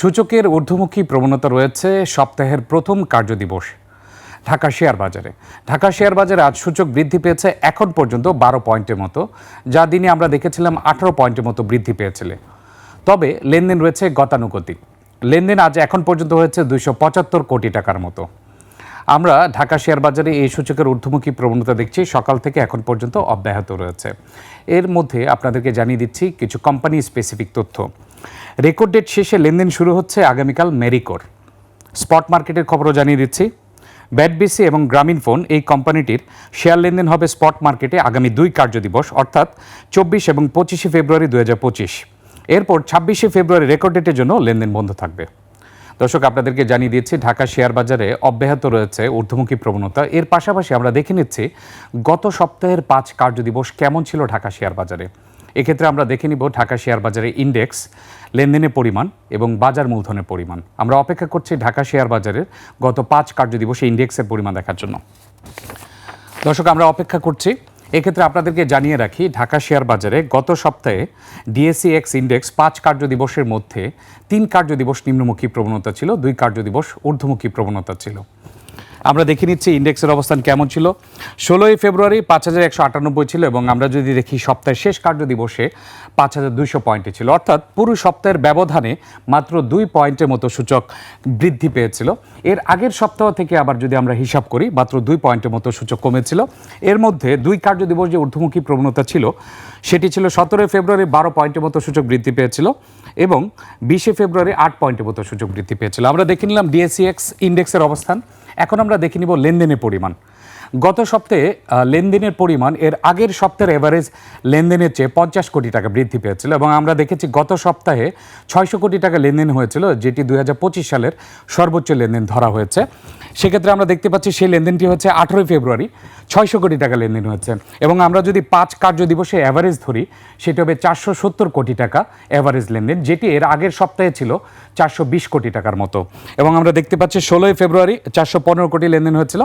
সূচকের ঊর্ধ্বমুখী প্রবণতা রয়েছে সপ্তাহের প্রথম কার্যদিবস ঢাকা শেয়ার বাজারে। ঢাকা শেয়ার বাজারে আজ সূচক বৃদ্ধি পেয়েছে এখন পর্যন্ত বারো পয়েন্টের মতো, যা দিনে আমরা দেখেছিলাম আঠারো পয়েন্টের মতো বৃদ্ধি পেয়েছিল। তবে লেনদেন রয়েছে গতানুগতিক। লেনদেন আজ এখন পর্যন্ত হয়েছে দুইশো পঁচাত্তর কোটি টাকার মতো। আমরা ঢাকা শেয়ার বাজারে এই সূচকের ঊর্ধ্বমুখী প্রবণতা দেখছি, সকাল থেকে এখন পর্যন্ত অব্যাহত রয়েছে। এর মধ্যে আপনাদেরকে জানিয়ে দিচ্ছি কিছু কোম্পানি স্পেসিফিক তথ্য। রেকর্ড ডেট শেষে লেনদেন শুরু হচ্ছে আগামীকাল মেরিকোর। স্পট মার্কেটের খবরও জানিয়ে দিচ্ছি। ব্যাটবিসি এবং গ্রামীণ ফোন এই কোম্পানিটির শেয়ার লেনদেন হবে স্পট মার্কেটে আগামী দুই কার্যদিবস, অর্থাৎ চব্বিশ এবং পঁচিশে ফেব্রুয়ারি দু হাজার পঁচিশ। এরপর ছাব্বিশে ফেব্রুয়ারি রেকর্ড ডেটের জন্য লেনদেন বন্ধ থাকবে। দর্শক, আপনাদেরকে জানিয়ে দিচ্ছি, ঢাকা শেয়ার বাজারে অব্যাহত রয়েছে ঊর্ধ্বমুখী প্রবণতা। এর পাশাপাশি আমরা দেখে নিচ্ছি, গত সপ্তাহের পাঁচ কার্যদিবস কেমন ছিল ঢাকা শেয়ার বাজারে? এক্ষেত্রে আমরা দেখে নিব ঢাকা শেয়ার বাজারে ইন্ডেক্স লেনদেনের পরিমাণ এবং বাজার মূলধনের পরিমাণ। আমরা অপেক্ষা করছি ঢাকা শেয়ার বাজারের গত পাঁচ কার্যদিবসে ইন্ডেক্সের পরিমাণ দেখার জন্য। দর্শক, আমরা অপেক্ষা করছি। এক্ষেত্রে আপনাদেরকে জানিয়ে রাখি, ঢাকা শেয়ার বাজারে গত সপ্তাহে ডিএসসি এক্স ইন্ডেক্স পাঁচ কার্যদিবসের মধ্যে তিন কার্যদিবস নিম্নমুখী প্রবণতা ছিল, দুই কার্যদিবস ঊর্ধ্বমুখী প্রবণতা ছিল। আমরা দেখে নিচ্ছি ইন্ডেক্সের অবস্থান কেমন ছিল। ষোলোই ফেব্রুয়ারি পাঁচ হাজার একশো আটানব্বই ছিল এবং আমরা যদি দেখি সপ্তাহের শেষ কার্যদিবসে পাঁচ হাজার দুইশো পয়েন্টে ছিল। অর্থাৎ পুরো সপ্তাহের ব্যবধানে মাত্র দুই পয়েন্টের মতো সূচক বৃদ্ধি পেয়েছিল। এর আগের সপ্তাহ থেকে আবার যদি আমরা হিসাব করি, মাত্র দুই পয়েন্টের মতো সূচক কমেছিল। এর মধ্যে দুই কার্যদিবস যে ঊর্ধ্বমুখী প্রবণতা ছিল, সেটি ছিল সতেরোই ফেব্রুয়ারি বারো পয়েন্টের মতো সূচক বৃদ্ধি পেয়েছিল এবং বিশে ফেব্রুয়ারি আট পয়েন্টের মতো সূচক বৃদ্ধি পেয়েছিল। আমরা দেখে নিলাম ডিএসিএক্স ইন্ডেক্সের অবস্থান। এখন আমরা দেখে নিব লেনদেনের পরিমাণ। গত সপ্তাহে লেনদেনের পরিমাণ এর আগের সপ্তাহের অ্যাভারেজ লেনদেনের চেয়ে পঞ্চাশ কোটি টাকা বৃদ্ধি পেয়েছিল এবং আমরা দেখেছি গত সপ্তাহে ছয়শো কোটি টাকা লেনদেন হয়েছিল, যেটি দু হাজার পঁচিশ সালের সর্বোচ্চ লেনদেন ধরা হয়েছে। সেক্ষেত্রে আমরা দেখতে পাচ্ছি সেই লেনদেনটি হচ্ছে আঠেরোই ফেব্রুয়ারি। ছয়শো কোটি টাকা লেনদেন হয়েছে এবং আমরা যদি পাঁচ কার্য দিবসে অ্যাভারেজ ধরি, সেটি হবে চারশো সত্তর কোটি টাকা অ্যাভারেজ লেনদেন, যেটি এর আগের সপ্তাহে ছিল চারশো বিশ কোটি টাকার মতো। এবং আমরা দেখতে পাচ্ছি ষোলোই ফেব্রুয়ারি চারশো পনেরো কোটি লেনদেন হয়েছিল,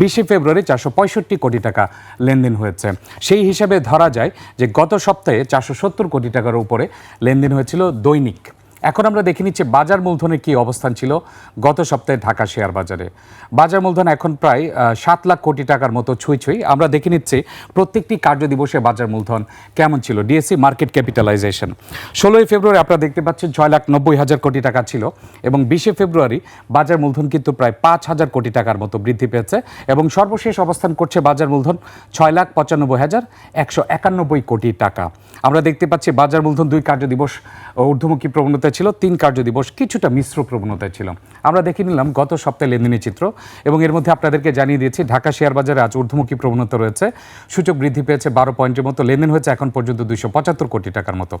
বিশে ফেব্রুয়ারি চারশো পঁয়ষট্টি কোটি টাকা লেনদেন হয়েছে। সেই হিসাবে ধরা যায় যে গত সপ্তাহে চারশো সত্তর কোটি টাকার উপরে লেনদেন হয়েছিল দৈনিক। এখন আমরা দেখে নিচ্ছি বাজার মূলধনের কী অবস্থান ছিল গত সপ্তাহে ঢাকা শেয়ার বাজারে। বাজার মূলধন এখন প্রায় সাত লাখ কোটি টাকার মতো ছুঁই ছুঁই। আমরা দেখে নিচ্ছি প্রত্যেকটি কার্যদিবসে বাজার মূলধন কেমন ছিল, ডিএসসি মার্কেট ক্যাপিটালাইজেশন। ষোলোই ফেব্রুয়ারি আপনারা দেখতে পাচ্ছেন ছয় লাখ নব্বই হাজার কোটি টাকা ছিল এবং বিশে ফেব্রুয়ারি বাজার মূলধন কিন্তু প্রায় পাঁচ হাজার কোটি টাকার মতো বৃদ্ধি পেয়েছে এবং সর্বশেষ অবস্থান করছে বাজার মূলধন ছয় লাখ পঁচানব্বই হাজার একশো একানব্বই কোটি টাকা। আমরা দেখতে পাচ্ছি বাজার মূলধন দুই কার্যদিবস ঊর্ধ্বমুখী প্রবণতায় ছিল, তিন কার্য দিবস কিছুটা মিশ্র প্রবণতায় ছিল। আমরা দেখে নিলাম গত সপ্তাহে লেনদেনের চিত্র এবং এর মধ্যে আপনাদেরকে জানিয়ে দিয়েছি, ঢাকা শেয়ার বাজারে আজ ঊর্ধ্বমুখী প্রবণতা রয়েছে। সূচক বৃদ্ধি পেয়েছে বারো পয়েন্টের মতো, লেনদেন হয়েছে এখন পর্যন্ত দুইশো পঁচাত্তর কোটি টাকার মতো।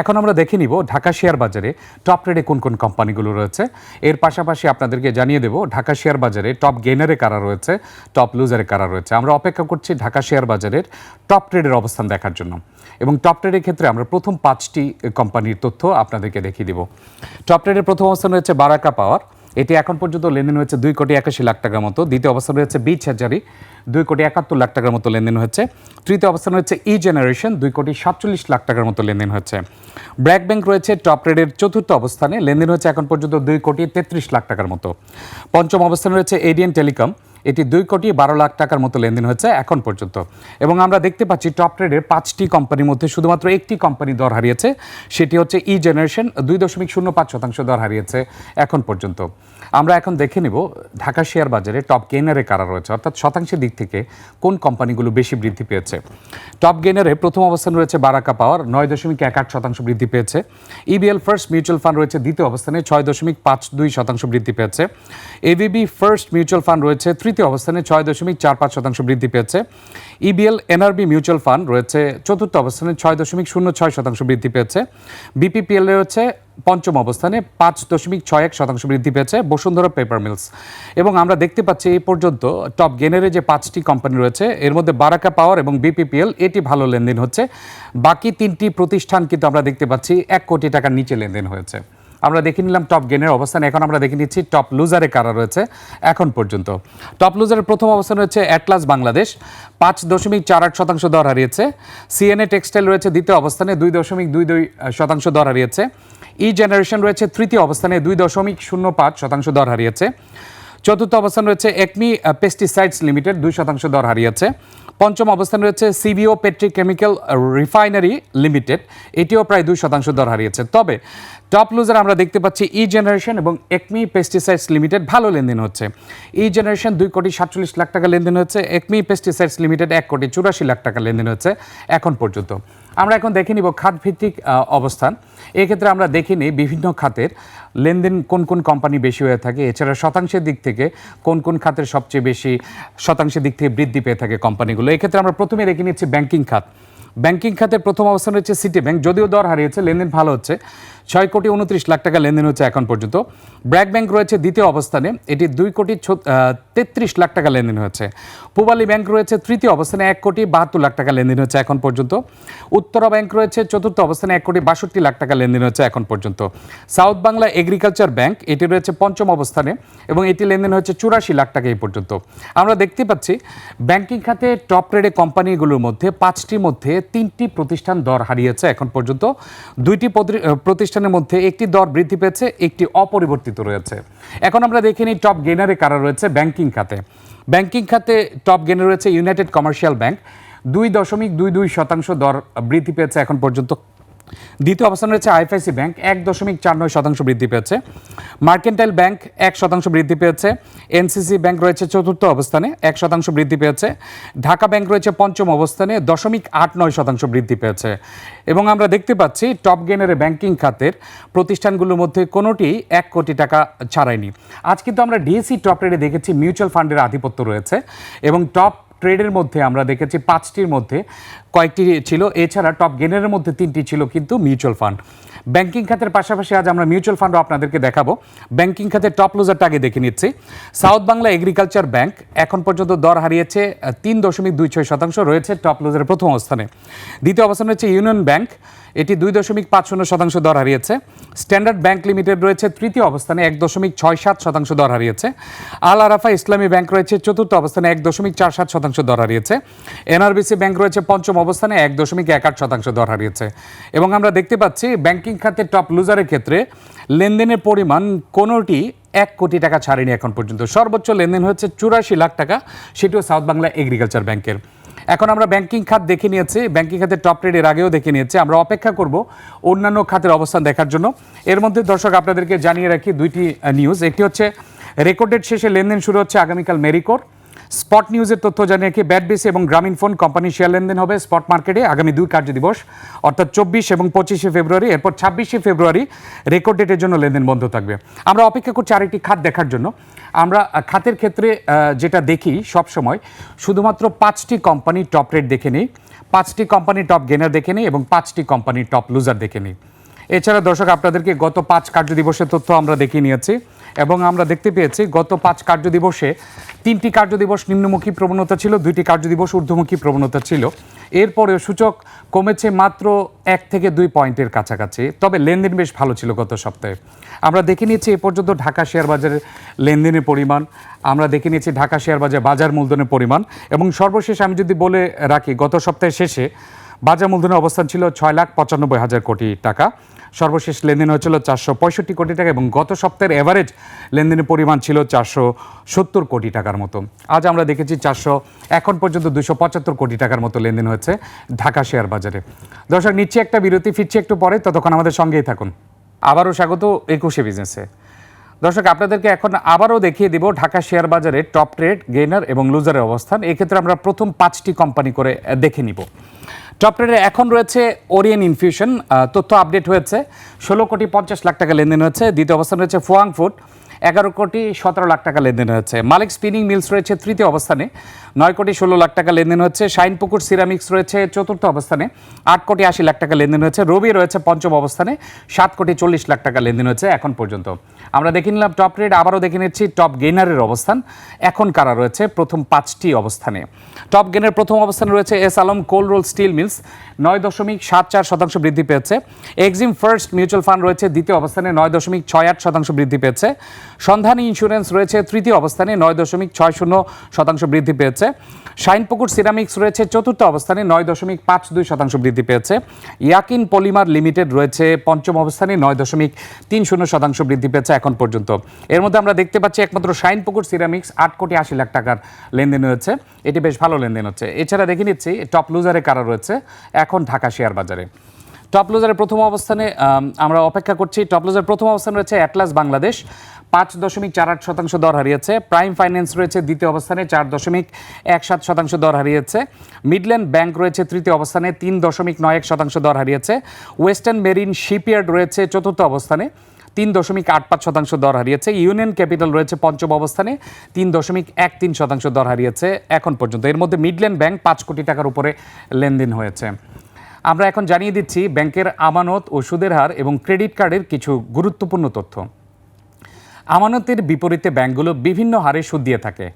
এখন আমরা দেখে নিব ঢাকা শেয়ার বাজারে টপ রেডে কোন কোন কোম্পানিগুলো রয়েছে। এর পাশাপাশি আপনাদেরকে জানিয়ে দেব, ঢাকা শেয়ার বাজারে টপ গেনারে কারা রয়েছে, টপ লুজারে কারা রয়েছে। আমরা অপেক্ষা করছি ঢাকা শেয়ার বাজারের টপ ট্রেডের অবস্থান দেখার জন্য। এবং টপ ট্রেডের ক্ষেত্রে আমরা প্রথম পাঁচটি কোম্পানির তথ্য আপনাদেরকে দেখিয়ে দিব। টপ ট্রেডের প্রথম অবস্থান রয়েছে বারাকা পাওয়ার। এটি এখন পর্যন্ত লেনদেন হয়েছে দুই কোটি একাশি লাখ টাকার মতো। দ্বিতীয় অবস্থান রয়েছে বিচ হাজারি। দুই কোটি একাত্তর লাখ টাকার মতো লেনদেন হয়েছে। তৃতীয় অবস্থান রয়েছে ই জেনারেশন। দুই কোটি সাতচল্লিশ লাখ টাকার মতো লেনদেন হয়েছে। ব্র্যাক ব্যাংক রয়েছে টপ রেডের চতুর্থ অবস্থানে। লেনদেন হয়েছে এখন পর্যন্ত দুই কোটি তেত্রিশ লাখ টাকার মতো। পঞ্চম অবস্থানে রয়েছে এডিএন টেলিকম। এটি দুই কোটি বারো লাখ টাকার মতো লেনদেন হয়েছে এখন পর্যন্ত। এবং আমরা দেখতে পাচ্ছি টপ ট্রেডের পাঁচটি কোম্পানির মধ্যে শুধুমাত্র একটি কোম্পানি দর হারিয়েছে, সেটি হচ্ছে ই জেনারেশন দুই দশমিক শূন্য পাঁচ শতাংশ দর হারিয়েছে এখন পর্যন্ত। আমরা এখন দেখে নিব ঢাকা শেয়ার বাজারে টপ গেইনারে কারা রয়েছে, অর্থাৎ শতাংশের দিক থেকে কোন কোম্পানিগুলো বেশি বৃদ্ধি পেয়েছে। টপ গেইনারে প্রথম অবস্থান রয়েছে বারাকা পাওয়ার, নয় দশমিক এক আট শতাংশ বৃদ্ধি পেয়েছে। ইবিএল ফার্স্ট মিউচুয়াল ফান্ড রয়েছে দ্বিতীয় অবস্থানে, ছয় দশমিক পাঁচ দুই শতাংশ বৃদ্ধি পেয়েছে। এবিবি ফার্স্ট মিউচুয়াল ফান্ড রয়েছে তৃতীয় অবস্থানে, ছয় দশমিক চার পাঁচ শতাংশ বৃদ্ধি পেয়েছে। ইবিএল এনআরবি মিউচুয়াল ফান্ড রয়েছে চতুর্থ অবস্থানে, ছয় দশমিক শূন্য ছয় শতাংশ বৃদ্ধি পেয়েছে। বিপিপিএল রয়েছে পঞ্চম অবস্থানে পাঁচ দশমিক ছয় এক শতাংশ বৃদ্ধি পেয়েছে বসুন্ধরা পেপার মিলস। এবং আমরা দেখতে পাচ্ছি এই পর্যন্ত টপ গেনারে যে পাঁচটি কোম্পানি রয়েছে, এর মধ্যে বারাকা পাওয়ার এবং বিপিপিএল, এটি ভালো লেনদেন হচ্ছে। বাকি তিনটি প্রতিষ্ঠান কিন্তু আমরা দেখতে পাচ্ছি এক কোটি টাকার নিচে লেনদেন হয়েছে। আমরা দেখে নিলাম টপ গেনের অবস্থান, এখন আমরা দেখে নিচ্ছি টপ লুজারে কারা রয়েছে এখন পর্যন্ত। টপ লুজারের প্রথম অবস্থান রয়েছে অ্যাটলাস বাংলাদেশ, পাঁচ দশমিক চার আট শতাংশ দর হারিয়েছে। সিএনএ টেক্সটাইল রয়েছে দ্বিতীয় অবস্থানে, দুই দশমিক দুই দুই শতাংশ দর হারিয়েছে। ই জেনারেশন রয়েছে তৃতীয় অবস্থানে, দুই দশমিক শূন্য পাঁচ শতাংশ দর হারিয়েছে। চতুর্থ অবস্থান রয়েছে একমি পেস্টিসাইডস লিমিটেড দুই শতাংশ দর হারিয়েছে। পঞ্চম অবস্থান রয়েছে সিবিও পেট্রিকেমিক্যাল রিফাইনারি লিমিটেড এটিও প্রায় দুই শতাংশ দর হারিয়েছে। তবে টপ লুজার আমরা দেখতে পাচ্ছি ই জেনারেশন এবং একমি পেস্টিসাইডস লিমিটেড ভালো লেনদেন হচ্ছে। ই জেনারেশন দুই কোটি সাতচল্লিশ লাখ টাকা লেনদেন হচ্ছে একমি পেস্টিসাইডস লিমিটেড এক কোটি চুরাশি লাখ টাকা লেনদেন হচ্ছে এখন পর্যন্ত। আমরা এখন দেখে নিব খাত ভিত্তিক অবস্থান। এক্ষেত্রে আমরা দেখে নিই বিভিন্ন খাতের লেনদেন কোন কোন কোম্পানি বেশি হয়ে থাকে, এছাড়া শতাংশের দিক থেকে কোন কোন খাতের সবচেয়ে বেশি শতাংশের দিক থেকে বৃদ্ধি পেয়ে থাকে কোম্পানিগুলো। এক্ষেত্রে আমরা প্রথমে দেখে নিচ্ছি ব্যাংকিং খাত। ব্যাংকিং খাতের প্রথম অবস্থান হচ্ছে সিটি ব্যাংক যদিও দর হারিয়েছে, লেনদেন ভালো হচ্ছে। ছয় কোটি উনত্রিশ লাখ টাকা লেনদেন হচ্ছে এখন পর্যন্ত। ব্র্যাক ব্যাংক রয়েছে দ্বিতীয় অবস্থানে এটি দুই কোটি তেত্রিশ লাখ টাকা লেনদেন হয়েছে। পূবালী ব্যাংক রয়েছে তৃতীয় অবস্থানে এক কোটি বাহাত্তর লাখ টাকা লেনদেন হচ্ছে এখন পর্যন্ত। উত্তরা ব্যাংক রয়েছে চতুর্থ অবস্থানে এক কোটি বাষট্টি লাখ টাকা লেনদেন হচ্ছে এখন পর্যন্ত। সাউথ বাংলা এগ্রিকালচার ব্যাংক এটি রয়েছে পঞ্চম অবস্থানে এবং এটি লেনদেন হচ্ছে চুরাশি লাখ টাকা এই পর্যন্ত। আমরা দেখতে পাচ্ছি ব্যাংকিং খাতে টপ রেডে কোম্পানিগুলোর মধ্যে পাঁচটির মধ্যে তিনটি প্রতিষ্ঠান দর হারিয়েছে এখন পর্যন্ত। দুইটি প্রতি- আহ, প্রতিষ্ঠানের মধ্যে একটি দর বৃদ্ধি পেয়েছে, একটি অপরিবর্তিত রয়েছে। এখন আমরা দেখে নিই টপ গেনারে কারা রয়েছে ব্যাংকিং খাতে। ব্যাংকিং খাতে টপ গেনে রয়েছে ইউনাইটেড কমার্শিয়াল ব্যাংক দুই দশমিক দুই দুই শতাংশ দর বৃদ্ধি পেয়েছে এখন পর্যন্ত। দ্বিতীয় অবস্থান রয়েছে আইএফআইসি ব্যাংক, এক দশমিক চার নয় শতাংশ বৃদ্ধি পেয়েছে। মার্কেন্টাইল ব্যাংক, এক শতাংশ বৃদ্ধি পেয়েছে। এনসিসি ব্যাংক রয়েছে চতুর্থ অবস্থানে, এক শতাংশ বৃদ্ধি পেয়েছে। ঢাকা ব্যাংক রয়েছে পঞ্চম অবস্থানে, দশমিক আট নয় শতাংশ বৃদ্ধি পেয়েছে। এবং আমরা দেখতে পাচ্ছি, টপ গেনের ব্যাংকিং খাতের প্রতিষ্ঠানগুলোর মধ্যে কোনোটি এক কোটি টাকা ছাড়ায়নি। আজ কিন্তু আমরা ডিএসসি টপ রেটে দেখেছি, মিউচুয়াল ফান্ডের আধিপত্য রয়েছে এবং টপ ট্রেডের মধ্যে আমরা দেখেছি পাঁচটির মধ্যে কয়েকটি ছিল। এছাড়া টপ গেনের মধ্যে তিনটি ছিল কিন্তু মিউচুয়াল ফান্ড। ব্যাংকিং খাতের পাশাপাশি আজ আমরা মিউচুয়াল ফান্ডও আপনাদেরকে দেখাবো। ব্যাংকিং খাতের টপ লুজারটা আগে দেখে নিচ্ছি। সাউথ বাংলা এগ্রিকালচার ব্যাংক এখন পর্যন্ত দর হারিয়েছে তিন দশমিক দুই ছয় শতাংশ, রয়েছে টপ লুজারের প্রথম অবস্থানে। দ্বিতীয় অবস্থান রয়েছে ইউনিয়ন ব্যাংক। এটি দুই দশমিক পাঁচ শূন্য শতাংশ দর হারিয়েছে। স্ট্যান্ডার্ড ব্যাংক লিমিটেড রয়েছে, তৃতীয় অবস্থানে এক দশমিক ছয় সাত শতাংশ দর হারিয়েছে। আল আরাফা ইসলামী ব্যাংক রয়েছে, চতুর্থ অবস্থানে এক দশমিক চার সাত শতাংশ দর হারিয়েছে। এনআরবিসি ব্যাংক রয়েছে, পঞ্চম অবস্থানে এক দশমিক এক আট শতাংশ দর হারিয়েছে। এবং আমরা দেখতে পাচ্ছি, ব্যাংকিং খাতে টপ লুজারের ক্ষেত্রে লেনদেনের পরিমাণ কোনোটি এক কোটি টাকা ছাড়েনি এখন পর্যন্ত। সর্বোচ্চ লেনদেন হচ্ছে চুরাশি লাখ টাকা, সেটিও সাউথ বাংলা এগ্রিকালচার ব্যাংকের। এখন আমরা ব্যাংকিং খাত দেখে নিয়েছি। ব্যাংকিং খাতের টপ রেট এর আগেও দেখে নিয়েছি। আমরা অপেক্ষা করব অন্যান্য খাতের অবস্থান দেখার জন্য। এর মধ্যে দর্শক আপনাদেরকে জানিয়ে রাখি দুইটি নিউজ একটি হচ্ছে রেকর্ডেড শেষে লেনদেন শুরু হচ্ছে আগামীকাল মেরিকোর স্পট নিউজের তথ্য জানিয়ে রাখি ব্যাটবিসি এবং গ্রামীণ ফোন কোম্পানি শেয়ার লেনদেন হবে স্পট মার্কেটে আগামী দুই কার্য দিবস, অর্থাৎ চব্বিশ এবং পঁচিশে ফেব্রুয়ারি, এরপর ছাব্বিশে ফেব্রুয়ারি রেকর্ড ডেটের জন্য লেনদেন বন্ধ থাকবে। আমরা অপেক্ষা করছি আরেকটি খাত দেখার জন্য। আমরা খাতের ক্ষেত্রে যেটা দেখি সব সময় শুধুমাত্র পাঁচটি কোম্পানি টপ রেট দেখে নিই, পাঁচটি কোম্পানি টপ গেনার দেখে নিই এবং পাঁচটি কোম্পানি টপ লুজার দেখে নিই। এছাড়া দর্শক, আপনাদেরকে গত পাঁচ কার্য দিবসের তথ্য আমরা দেখিয়ে নিয়েছি। এবং আমরা দেখতে পেয়েছি গত পাঁচ কার্য দিবসে তিনটি কার্য দিবস নিম্নমুখী প্রবণতা ছিল, দুইটি কার্য দিবস ঊর্ধ্বমুখী প্রবণতা ছিল। এরপরেও সূচক কমেছে মাত্র এক থেকে দুই পয়েন্টের কাছাকাছি। তবে লেনদেন বেশ ভালো ছিল গত সপ্তাহে। আমরা দেখে নিয়েছি এ পর্যন্ত ঢাকা শেয়ার বাজারের লেনদেনের পরিমাণ। আমরা দেখে নিয়েছি ঢাকা শেয়ার বাজার বাজার মূলধনের পরিমাণ। এবং সর্বশেষ আমি যদি বলে রাখি, গত সপ্তাহের শেষে বাজার মূলধনের অবস্থান ছিল ছয় লাখ পঁচানব্বই হাজার কোটি টাকা। সর্বশেষ লেনদেন হয়েছিল চারশো পঁয়ষট্টি কোটি টাকা এবং গত সপ্তাহের এভারেজ লেনদেনের পরিমাণ ছিল চারশো সত্তর কোটি টাকার মতো। আজ আমরা দেখেছি চারশো এখন পর্যন্ত দুশো পঁচাত্তর কোটি টাকার মতো লেনদেন হয়েছে ঢাকা শেয়ার বাজারে। দর্শক, নিচ্ছে একটা বিরতি, ফিরছি একটু পরে, ততক্ষণ আমাদের সঙ্গেই থাকুন। আবারও স্বাগত একুশে বিজনেসে দর্শক, আপনাদেরকে এখন আবারও দেখিয়ে দিব ঢাকা শেয়ার বাজারে টপ ট্রেড গেইনার এবং লুজারের অবস্থান। এক্ষেত্রে আমরা প্রথম পাঁচটি কোম্পানি করে দেখে নিব। টপ ট্রেডে এখন রয়েছে ওরিয়েন ইনফিউশন তথ্য আপডেট হয়েছে। ষোলো কোটি পঞ্চাশ লাখ টাকা লেনদেন হয়েছে। দ্বিতীয় অবস্থান রয়েছে ফুয়াং ফুড এগারো কোটি সতেরো লাখ টাকা লেনদেন হয়েছে মালিক স্পিনিং মিলস রয়েছে তৃতীয় অবস্থানে। নয় কোটি ষোলো লাখ টাকা লেনদেন হচ্ছে। শাইনপুকুর সিরামিক্স রয়েছে চতুর্থ অবস্থানে। আট কোটি আশি লাখ টাকা লেনদেন হয়েছে রবি রয়েছে পঞ্চম অবস্থানে। সাত কোটি চল্লিশ লাখ টাকা লেনদেন হয়েছে এখন পর্যন্ত। আমরা দেখে নিলাম টপ রেড আবারও দেখে নিচ্ছি টপ গেইনারের অবস্থান। এখন কারা রয়েছে? প্রথম পাঁচটি অবস্থানে। টপ গেনের প্রথম অবস্থানে রয়েছে S Alam cold rolled steel mills. নয় দশমিক সাত চার শতাংশ বৃদ্ধি পেয়েছে। এক্সিম ফার্স্ট মিউচুয়াল ফান্ড রয়েছে দ্বিতীয় অবস্থানে। নয় দশমিক ছয় আট শতাংশ বৃদ্ধি পেয়েছে। সন্ধানী ইন্স্যুরেন্স রয়েছে তৃতীয় অবস্থানে নয় দশমিক ছয় শূন্য শতাংশ বৃদ্ধি পেয়েছে। শাইনপুকুর সিরামিক্স রয়েছে চতুর্থ অবস্থানে নয় দশমিক পাঁচ দুই শতাংশ বৃদ্ধি পেয়েছে। ইয়াকিন পলিমার লিমিটেড রয়েছে পঞ্চম অবস্থানে নয় দশমিক তিন শূন্য শতাংশ বৃদ্ধি পেয়েছে এখন পর্যন্ত। এর মধ্যে আমরা দেখতে পাচ্ছি একমাত্র শাইনপুকুর সিরামিক্স আট কোটি আশি লাখ টাকার লেনদেন হয়েছে। এটি বেশ ভালো লেনদেন হচ্ছে। এছাড়া দেখে নিচ্ছি টপ লুজারে কারা রয়েছে? এখন ঢাকা শেয়ার বাজারে। টপ লুজারের প্রথম অবস্থানে আম, আমরা অপেক্ষা করছি। টপ লুজারের প্রথম অবস্থানে রয়েছে অ্যাটলাস বাংলাদেশ। পাঁচ দশমিক চার আট শতাংশ দর হারিয়েছে। প্রাইম ফাইন্যান্স রয়েছে দ্বিতীয় অবস্থানে, চার দশমিক এক সাত শতাংশ দর হারিয়েছে। মিডল্যান্ড ব্যাংক রয়েছে তৃতীয় অবস্থানে, তিন দশমিক নয় এক শতাংশ দর হারিয়েছে। ওয়েস্টার্ন মেরিন শিপইয়ার্ড রয়েছে চতুর্থ অবস্থানে, তিন দশমিক আট পাঁচ শতাংশ দর হারিয়েছে। ইউনিয়ন ক্যাপিটাল রয়েছে পঞ্চম অবস্থানে, তিন দশমিক এক তিন শতাংশ দর হারিয়েছে। এখন পর্যন্ত এর মধ্যে মিডল্যান্ড ব্যাংক পাঁচ কোটি টাকার উপরে লেনদেন হয়েছে। আমরা এখন জানিয়ে দিচ্ছি, ব্যাংকের আমানত ও সুদের হার এবং ক্রেডিট কার্ডের কিছু গুরুত্বপূর্ণ তথ্য। আমানতের বিপরীতে ব্যাংকগুলো বিভিন্ন হারে সুদ দিয়ে থাকে।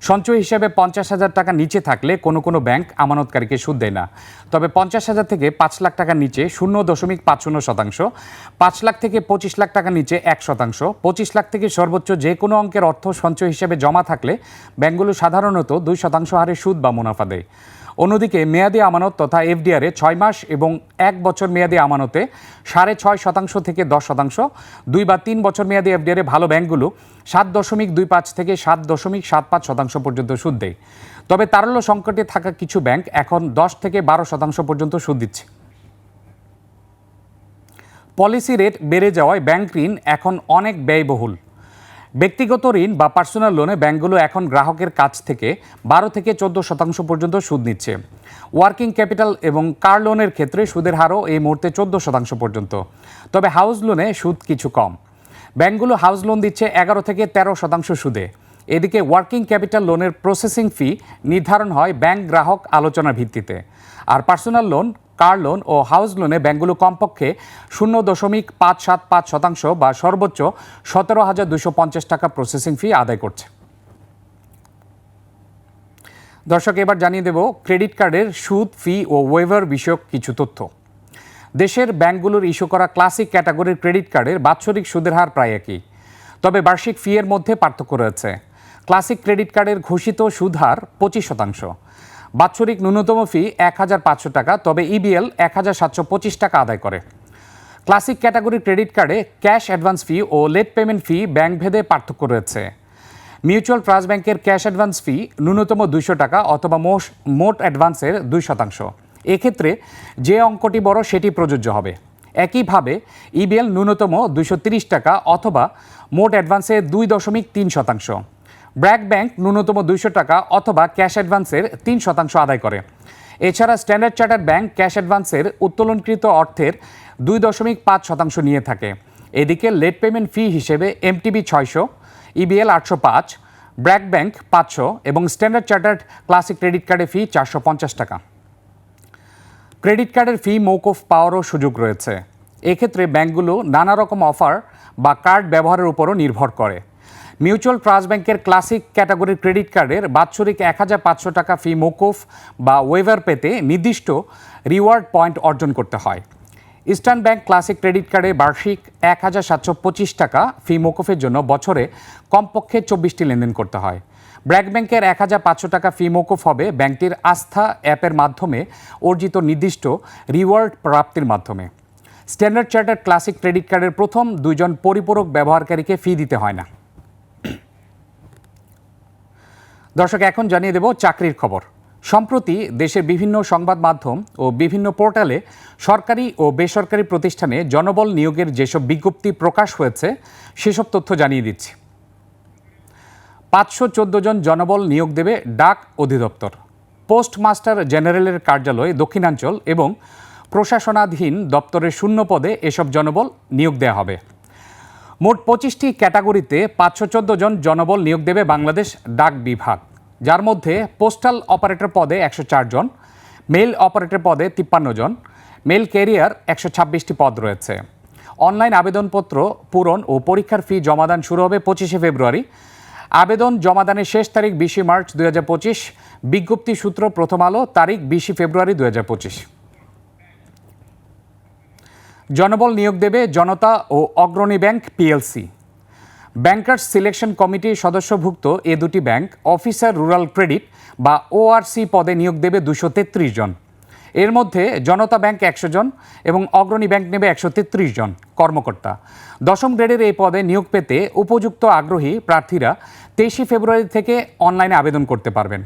সঞ্চয় হিসাবে পঞ্চাশ হাজার টাকা নিচে থাকলে কোনো কোনো ব্যাংক আমানতকারীকে সুদ দেয় না। তবে পঞ্চাশ হাজার থেকে পাঁচ লাখ টাকার নিচে শূন্য দশমিক পাঁচ শূন্য শতাংশ, পাঁচ লাখ থেকে পঁচিশ লাখ টাকার নিচে এক শতাংশ, পঁচিশ লাখ থেকে সর্বোচ্চ যে কোনো অঙ্কের অর্থ সঞ্চয় হিসাবে জমা থাকলে ব্যাংকগুলো সাধারণত দুই শতাংশ হারে সুদ বা মুনাফা দেয়। অন্যদিকে মেয়াদি আমানত তথা এফডিআরে ছয় মাস এবং এক বছর মেয়াদি আমানতে সাড়ে ছয় শতাংশ থেকে দশ শতাংশ, দুই বা তিন বছর মেয়াদি এফডিআরে ভালো ব্যাংকগুলো সাত দশমিক দুই পাঁচ থেকে সাত দশমিক সাত পাঁচ শতাংশ পর্যন্ত সুদ দেয়। তবে তারল্য সংকটে থাকা কিছু ব্যাংক এখন দশ থেকে বারো শতাংশ পর্যন্ত সুদ দিচ্ছে। পলিসি রেট বেড়ে যাওয়ায় ব্যাংক ঋণ এখন অনেক ব্যয়বহুল। ব্যক্তিগত ঋণ বা পার্সোনাল লোনে ব্যাংকগুলো এখন গ্রাহকের কাছ থেকে বারো থেকে চোদ্দ শতাংশ পর্যন্ত সুদ নিচ্ছে। ওয়ার্কিং ক্যাপিটাল এবং কার লোনের ক্ষেত্রে সুদের হারও এই মুহূর্তে চোদ্দ শতাংশ পর্যন্ত। তবে হাউস লোনে সুদ কিছু কম। ব্যাংকগুলো হাউস লোন দিচ্ছে এগারো থেকে তেরো শতাংশ সুদে। এদিকে ওয়ার্কিং ক্যাপিটাল লোনের প্রসেসিং ফি নির্ধারণ হয় ব্যাংক গ্রাহক আলোচনার ভিত্তিতে। আর পার্সোনাল লোন কার লোন ও হাউস লোনে ব্যাংকগুলো কমপক্ষে শূন্য দশমিক পাঁচ সাত পাঁচ শতাংশ বা সর্বোচ্চ সতেরো হাজার দুশো পঞ্চাশ টাকা প্রসেসিং ফি আদায় করছে। দর্শক, এবার জানিয়ে দেব ক্রেডিট কার্ডের সুদ ফি ও ওয়েভার বিষয়ক কিছু তথ্য। দেশের ব্যাংকগুলোর ইস্যু করা ক্লাসিক ক্যাটাগরির ক্রেডিট কার্ডের বাৎসরিক সুদের হার প্রায় একই। তবে বার্ষিক ফি এর মধ্যে পার্থক্য রয়েছে। ক্লাসিক ক্রেডিট কার্ডের ঘোষিত সুদ হার পঁচিশ শতাংশ। বাৎসরিক ন্যূনতম ফি এক হাজার পাঁচশো টাকা, তবে ইবিএল এক হাজার সাতশো পঁচিশ টাকা আদায় করে। ক্লাসিক ক্যাটাগরি ক্রেডিট কার্ডে ক্যাশ অ্যাডভান্স ফি ও লেট পেমেন্ট ফি ব্যাংক ভেদে পার্থক্য রয়েছে। মিউচুয়াল ট্রাস্ট ব্যাংকের ক্যাশ অ্যাডভান্স ফি ন্যূনতম দুইশো টাকা অথবা মোট মোট অ্যাডভান্সের দুই শতাংশ। এক্ষেত্রে যে অঙ্কটি বড়, সেটি প্রযোজ্য হবে। একইভাবে ইবিএল ন্যূনতম দুইশো তিরিশ টাকা অথবা মোট অ্যাডভান্সের দুই দশমিক তিন শতাংশ। ব্র্যাক ব্যাংক ন্যূনতম দুইশো টাকা অথবা ক্যাশ অ্যাডভান্সের তিন শতাংশ আদায় করে। এছাড়া স্ট্যান্ডার্ড চার্টার্ড ব্যাংক ক্যাশ অ্যাডভান্সের উত্তোলনকৃত অর্থের দুই দশমিক পাঁচ শতাংশ নিয়ে থাকে। এদিকে লেট পেমেন্ট ফি হিসেবে এমটিবি ছয়শো, ইবিএল আটশো পাঁচ, ব্র্যাক ব্যাংক পাঁচশো এবং স্ট্যান্ডার্ড চার্টার্ড ক্লাসিক ক্রেডিট কার্ডের ফি চারশো পঞ্চাশ টাকা। ক্রেডিট কার্ডের ফি, মৌকুফ, পাওয়ারও সুযোগ রয়েছে। এক্ষেত্রে ব্যাংকগুলো নানা রকম অফার বা কার্ড ব্যবহারের উপরও নির্ভর করে। মিউচুয়াল ট্রাস্ট ব্যাংকের ক্লাসিক ক্যাটাগরির ক্রেডিট কার্ডের বাৎসরিক এক হাজার পাঁচশো টাকা ফি মৌকুফ বা ওয়েভার পেতে নির্দিষ্ট রিওয়ার্ড পয়েন্ট অর্জন করতে হয়। ইস্টার্ন ব্যাংক ক্লাসিক ক্রেডিট কার্ডে বার্ষিক এক হাজার সাতশো পঁচিশ টাকা ফি মৌকুফের জন্য বছরে কমপক্ষে চব্বিশটি লেনদেন করতে হয়। ব্র্যাক ব্যাংকের এক হাজার পাঁচশো টাকা ফি মৌকুফ হবে ব্যাংকটির আস্থা অ্যাপের মাধ্যমে অর্জিত নির্দিষ্ট রিওয়ার্ড প্রাপ্তির মাধ্যমে। স্ট্যান্ডার্ড চার্টার্ড ক্লাসিক ক্রেডিট কার্ডের প্রথম দুইজন পরিপূরক ব্যবহারকারীকে ফি দিতে হয় না। দর্শক, এখন জানিয়ে দেব চাকরির খবর। সম্প্রতি দেশের বিভিন্ন সংবাদ মাধ্যম ও বিভিন্ন পোর্টালে সরকারি ও বেসরকারি প্রতিষ্ঠানে জনবল নিয়োগের যেসব বিজ্ঞপ্তি প্রকাশ হয়েছে, সেসব তথ্য জানিয়ে দিচ্ছি। পাঁচশো চোদ্দ জন জনবল নিয়োগ দেবে ডাক অধিদপ্তর। পোস্টমাস্টার জেনারেলের কার্যালয় দক্ষিণাঞ্চল এবং প্রশাসনাধীন দপ্তরের শূন্য পদে এসব জনবল নিয়োগ দেওয়া হবে। মোট পঁচিশটি ক্যাটাগরিতে পাঁচশো চোদ্দ জন জনবল নিয়োগ দেবে বাংলাদেশ ডাক বিভাগ। যার মধ্যে পোস্টাল অপারেটর পদে একশো জন, মেল অপারেটর পদে তিপ্পান্ন জন, মেল ক্যারিয়ার একশো ছাব্বিশটি পদ রয়েছে। অনলাইন আবেদনপত্র পূরণ ও পরীক্ষার ফি জমাদান শুরু হবে পঁচিশে ফেব্রুয়ারি। আবেদন জমাদানের শেষ তারিখ বিশে মার্চ দুই হাজার পঁচিশ। বিজ্ঞপ্তি সূত্র প্রথম আলো তারিখ বিশে ফেব্রুয়ারি দু হাজার পঁচিশ। জনবল নিয়োগ দেবে জনতা ও Agrani bank PLC. Bankers selection কমিটির সদস্যভুক্ত এ দুটি ব্যাংক, অফিসার রুরাল ক্রেডিট বা ওআরসি পদে নিয়োগ দেবে দুশো তেত্রিশ জন। এর মধ্যে জনতা ব্যাংক একশো জন এবং অগ্রণী ব্যাংক নেবে একশো তেত্রিশ জন কর্মকর্তা। দশম গ্রেডের এই পদে নিয়োগ পেতে উপযুক্ত আগ্রহী প্রার্থীরা তেইশে ফেব্রুয়ারি থেকে অনলাইনে আবেদন করতে পারবেন।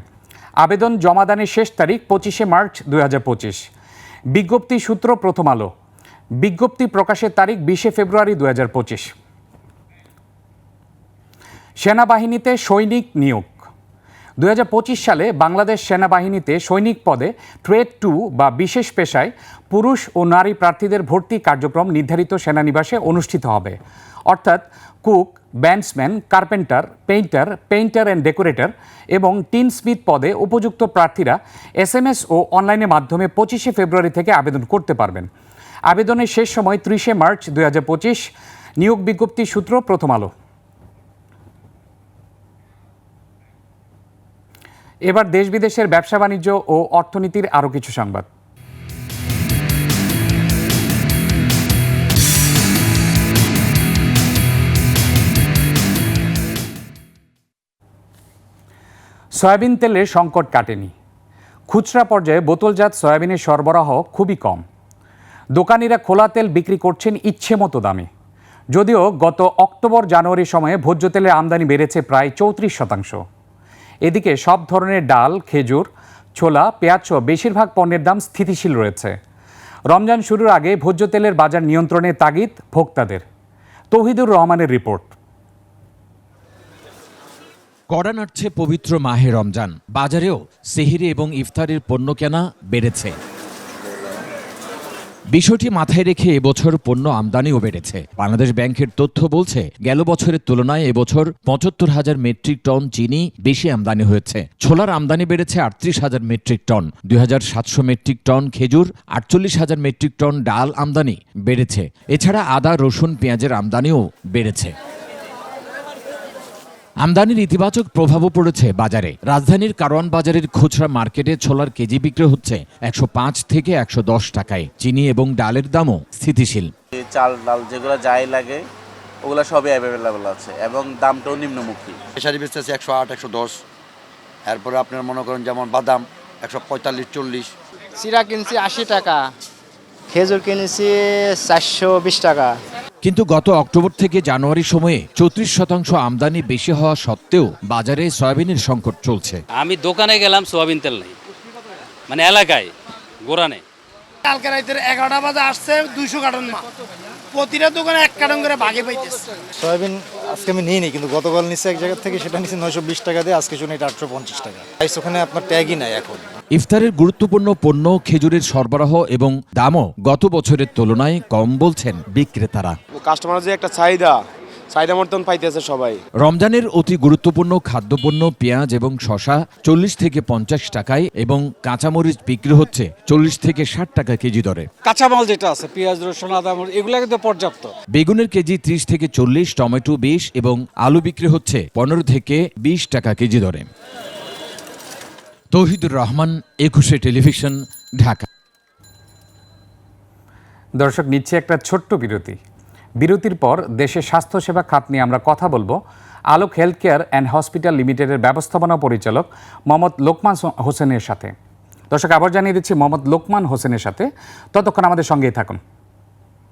আবেদন জমাদানের শেষ তারিখ পঁচিশে মার্চ দু হাজার পঁচিশ। বিজ্ঞপ্তি সূত্র প্রথম আলো। বিজ্ঞপ্তি প্রকাশের তারিখ বিশে ফেব্রুয়ারি দু হাজার পঁচিশ। সেনাবাহিনীতে সৈনিক নিয়োগ। দু হাজার পঁচিশ সালে বাংলাদেশ সেনাবাহিনীতে সৈনিক পদে ট্রেড টু বা বিশেষ পেশায় পুরুষ ও নারী প্রার্থীদের ভর্তি কার্যক্রম নির্ধারিত সেনানিবাসে অনুষ্ঠিত হবে। অর্থাৎ cook, bandsman, carpenter, painter painter and decorator এবং টিন স্মিথ পদে উপযুক্ত প্রার্থীরা এসএমএস ও অনলাইনের মাধ্যমে পঁচিশে ফেব্রুয়ারি থেকে আবেদন করতে পারবেন। আবেদনের শেষ সময় ত্রিশে মার্চ দুই হাজার পঁচিশ, নিয়োগ বিজ্ঞপ্তি সূত্র প্রথম আলো। এবার দেশ বিদেশের ব্যবসা বাণিজ্য ও অর্থনীতির আরও কিছু সংবাদ। সয়াবিন তেলের সংকট কাটেনি। খুচরা পর্যায়ে বোতলজাত সয়াবিনের সরবরাহ খুবই কম। দোকানিরা খোলা তেল বিক্রি করছেন ইচ্ছে মতো দামে। যদিও গত অক্টোবর জানুয়ারি সময়ে ভোজ্য তেলের আমদানি বেড়েছে প্রায় চৌত্রিশ শতাংশ। এদিকে সব ধরনের ডাল, খেজুর, ছোলা, পেঁয়াজ সহ বেশিরভাগ পণ্যের দাম স্থিতিশীল রয়েছে। রমজান শুরুর আগে ভোজ্য তেলের বাজার নিয়ন্ত্রণে তাগিদ ভোক্তাদের। তৌহিদুর রহমানের রিপোর্ট। কড়া নাড়ছে পবিত্র মাহে রমজান। বাজারেও সেহিরি এবং ইফতারের পণ্য কেনা বেড়েছে। বিষয়টি মাথায় রেখে এবছর পণ্য আমদানিও বেড়েছে। বাংলাদেশ ব্যাংকের তথ্য বলছে, গেল বছরের তুলনায় এবছর পঁচাত্তর হাজার মেট্রিক টন চিনি বেশি আমদানি হয়েছে। ছোলার আমদানি বেড়েছে আটত্রিশ হাজার মেট্রিক টন। দুই হাজার সাতশো মেট্রিক টন খেজুর, আটচল্লিশ হাজার মেট্রিক টন ডাল আমদানি বেড়েছে। এছাড়া আদা, রসুন, পেঁয়াজের আমদানিও বেড়েছে। আমদানির ইতিবাচক প্রভাবও পড়েছে বাজারে। রাজধানীর কারওয়ান বাজারের খুচরা মার্কেটে ছোলার কেজি বিক্রি হচ্ছে একশো পাঁচ থেকে একশো দশ টাকায়। চিনি এবং ডালের দামও স্থিতিশীল। চাল ডাল যেগুলো যাই লাগে ওগুলো সবই অ্যাভেলেবেল আছে এবং দামটাও নিম্নমুখী। পেশারি বেচতেছে একশো আট একশো দশ। এরপরে আপনার মনে করেন যেমন বাদাম একশো পঁয়তাল্লিশ চল্লিশ। চিরা কিনছি আশি টাকা। খেজুর কিনেছি চারশো বিশ টাকা। কিন্তু গত অক্টোবর থেকে জানুয়ারি সময়ে চৌত্রিশ শতাংশ আমদানি বেশি হওয়া সত্ত্বেও বাজারে সয়াবিনের সংকট চলছে। আমি দোকানে গেলাম সোয়াবিন তেল নেই। মানে এলাকায় গোড়ানে। কালকে রাতের এগারোটা বাজে আসছে দুইশো কার্টন মাল। প্রতিটা দোকানে এক কার্টন করে ভাগে পাইতেছে। সয়াবিন আজকে আমি নিইনি কিন্তু গতকাল নিচে এক জায়গা থেকে সেটা নিচে নয়শো বিশ টাকা দিয়ে আজকে শুনে এটা আটশো পঞ্চাশ টাকা। প্রাইস ওখানে আপনার ট্যাগই নাই এখন। ইফতারের গুরুত্বপূর্ণ পণ্য খেজুরের সরবরাহ এবং দামও গত বছরের তুলনায় কম বলছেন বিক্রেতারা। কাস্টমার যে একটা চাহিদা চাহিদা পাইতেছে সবাই। রমজানের অতি গুরুত্বপূর্ণ খাদ্যপণ্য পেঁয়াজ এবং শশা চল্লিশ থেকে পঞ্চাশ টাকায় এবং কাঁচামরিচ বিক্রি হচ্ছে চল্লিশ থেকে ষাট টাকা কেজি দরে। কাঁচামাল যেটা আছে পেঁয়াজ রসুন আদা মরিচ, এগুলো কিন্তু পর্যাপ্ত। বেগুনের কেজি ত্রিশ থেকে চল্লিশ টমেটো বিশ এবং আলু বিক্রি হচ্ছে পনেরো থেকে বিশ টাকা কেজি দরে। তৌহিদুর রহমান, একুশে টেলিভিশন, ঢাকা। দর্শক, নিচ্ছে একটা ছোট্ট বিরতি। বিরতির পর দেশের স্বাস্থ্যসেবা খাত নিয়ে আমরা কথা বলব Alok health care and hospital লিমিটেডের ব্যবস্থাপনা পরিচালক মোহাম্মদ লোকমান হোসেনের সাথে। দর্শক, আবার জানিয়ে দিচ্ছি মোহাম্মদ লোকমান হোসেনের সাথে। ততক্ষণ আমাদের সঙ্গেই থাকুন।